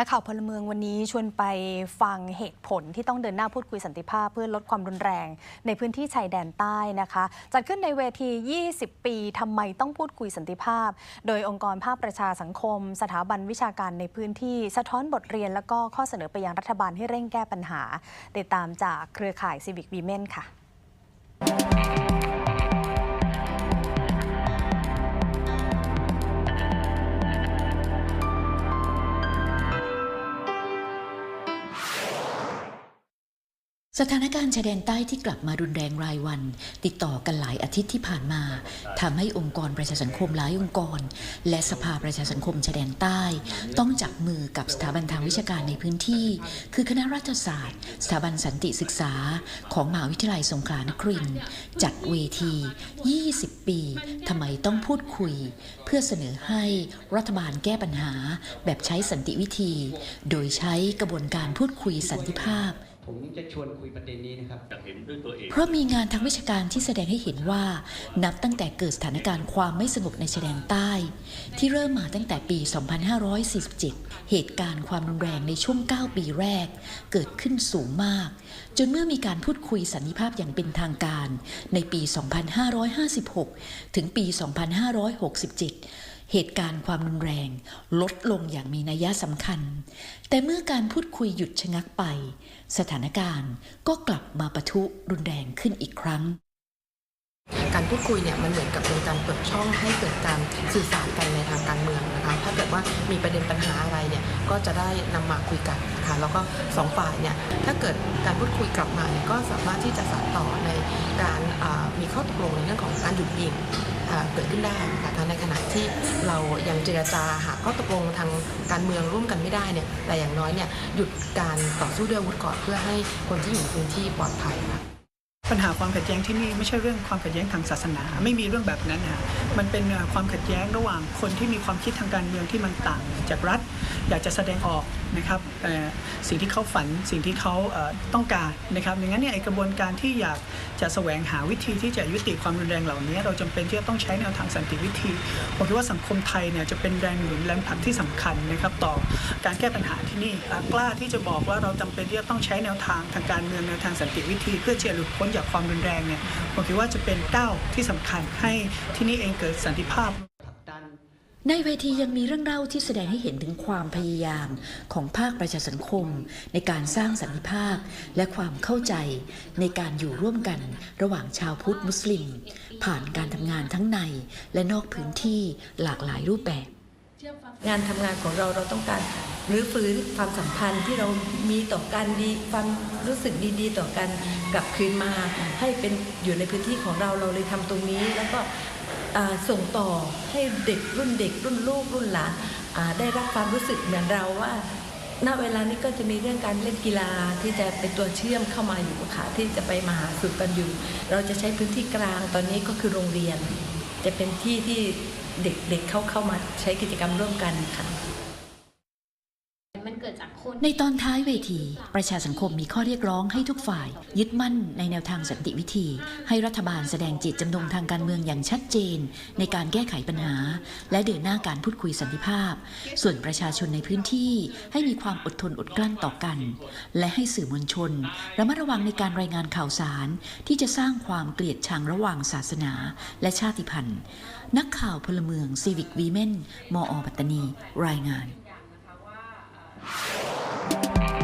นักข่าวพลเมืองวันนี้ชวนไปฟังเหตุผลที่ต้องเดินหน้าพูดคุยสันติภาพเพื่อลดความรุนแรง ในพื้นที่ชายแดนใต้นะคะ จัดขึ้นในเวที 20 ปีทำไมต้องพูดคุยสันติภาพ โดยองค์กรภาคประชาสังคม สถาบันวิชาการในพื้นที่สะท้อนบทเรียนและก็ข้อเสนอไปยังรัฐบาลให้เร่งแก้ปัญหา ติดตามจากเครือข่าย Civic Women ค่ะ สถานการณ์ชายแดนใต้ที่กลับมารุนแรงรายวัน ติดต่อกันหลายอาทิตย์ที่ผ่านมาทำให้องค์กรประชาสังคมหลายองค์กร และสภาประชาสังคมชายแดนใต้ ต้องจับมือกับสถาบันทางวิชาการในพื้นที่ คือคณะรัฐศาสตร์ สถาบันสันติศึกษา ของมหาวิทยาลัยสงขลานครินทร์จัดเวที 20 ปีทำไมต้องพูดคุย เพื่อเสนอให้รัฐบาลแก้ปัญหา แบบใช้สันติวิธี โดยใช้กระบวนการพูดคุยสันติภาพ ผมจะชวนคุยประเด็นนี้นะครับเห็นด้วยตัวเองเพราะมีงานทางวิชาการที่แสดงให้เห็นว่า นับตั้งแต่เกิดสถานการณ์ความไม่สงบในชายแดนใต้ ที่เริ่มมาตั้งแต่ปี 2547 เหตุการณ์ความรุนแรงในช่วง 9 ปีแรก เกิดขึ้นสูงมาก จนเมื่อมีการพูดคุยสันนิภาพอย่างเป็นทางการ ในปี 2556 ถึงปี 2567 เหตุการณ์ความรุนแรง ลดลงอย่างมีนัยสำคัญ แต่เมื่อการพูดคุยหยุดชะงักไป สถานการณ์ก็กลับมาปะทุรุนแรงขึ้นอีกครั้ง การพูดคุยเนี่ยมันเหมือนกับเป็นการเปิดช่องให้เกิดการสื่อสารกันในทางการเมือง ถ้าเกิดว่ามีประเด็นปัญหาอะไรเนี่ยก็จะได้นำมาคุยกันนะคะแล้วก็สองฝ่ายเนี่ยถ้าเกิดการพูดคุยกลับมาเนี่ยก็สามารถที่จะสานต่อในการมีข้อตกลงในเรื่องของการหยุดยิงเกิดขึ้นได้นะคะในขณะที่เรายังเจรจาหาข้อตกลงทางการเมืองร่วมกันไม่ได้เนี่ยแต่อย่างน้อยเนี่ยหยุดการต่อสู้ด้วยอาวุธก่อนเพื่อให้คนที่อยู่ในพื้นที่ปลอดภัยค่ะ ปัญหาความขัดแย้งที่นี่ไม่ใช่เรื่องความขัดแย้งทางศาสนา ไม่มีเรื่องแบบนั้นนะมันเป็นความขัดแย้งระหว่างคนที่มีความคิดทางการเมืองที่มันต่างจากรัฐ อยากจะแสดงออกนะครับสิ่งที่เขาฝันสิ่งที่เขาต้องการนะครับดังนั้นเนี่ยกระบวนการที่อยาก จะแสวงหาวิธีที่จะยุติความรุนแรงเหล่านี้ เราจำเป็นที่จะต้องใช้แนวทางสันติวิธีผมคิดว่าสังคมไทยเนี่ยจะเป็นแรงหนุนแรงผลักที่สำคัญนะครับต่อการแก้ปัญหาที่นี่กล้าที่จะบอกว่าเราจำเป็นที่จะต้องใช้แนวทางทางการเมืองแนวทางสันติวิธี เพื่อจะหลุดพ้นจากความรุนแรงเนี่ยผมคิดว่าจะเป็นก้าวที่สำคัญให้ที่นี่เองเกิดสันติภาพ ในเวทียังมีเรื่องเล่าที่แสดงให้เห็นถึงความพยายามของภาคประชาสังคม ในการสร้างสันติภาพ และความเข้าใจในการอยู่ร่วมกันระหว่างชาวพุทธมุสลิม ผ่านการทำงานทั้งในและนอกพื้นที่หลากหลายรูปแบบ งานทำงานของเราเราต้องการรื้อฟื้นความสัมพันธ์ที่เรามีต่อกันดีความรู้สึกดีๆ ต่อกันกลับคืนมา ให้เป็นอยู่ในพื้นที่ของเราเราเลยทำตรงนี้ แล้วก็ ส่งต่อให้เด็กรุ่นเด็กรุ่นลูกรุ่นหลานอ่าได้รับความรู้สึกเหมือนเราว่าณเวลานี้ก็จะมีเรื่องการเล่นกีฬาที่จะเป็นตัวเชื่อมเข้ามาอยู่ค่ะที่จะไปมาหาสู่กันอยู่ เราจะใช้พื้นที่กลางตอนนี้ก็คือโรงเรียน จะเป็นที่ที่เด็กๆเเข้าเข้ามาใช้กิจกรรมร่วมกันค่ะ มันเกิดจากคน ในตอนท้ายเวที ประชาสังคมมีข้อเรียกร้องให้ทุกฝ่าย ยึดมั่นในแนวทางสันติวิธี ให้รัฐบาลแสดงจิตจำนงทางการเมืองอย่างชัดเจน ในการแก้ไขปัญหา และเดินหน้าการพูดคุยสันติภาพ ส่วนประชาชนในพื้นที่ให้มีความอดทนอดกลั้นต่อกัน และให้สื่อมวลชนระมัดระวังในการรายงานข่าวสาร ที่จะสร้างความเกลียดชังระหว่างศาสนา และชาติพันธุ์ นักข่าวพลเมือง Civic Women มอปัตตานี รายงาน Thank you.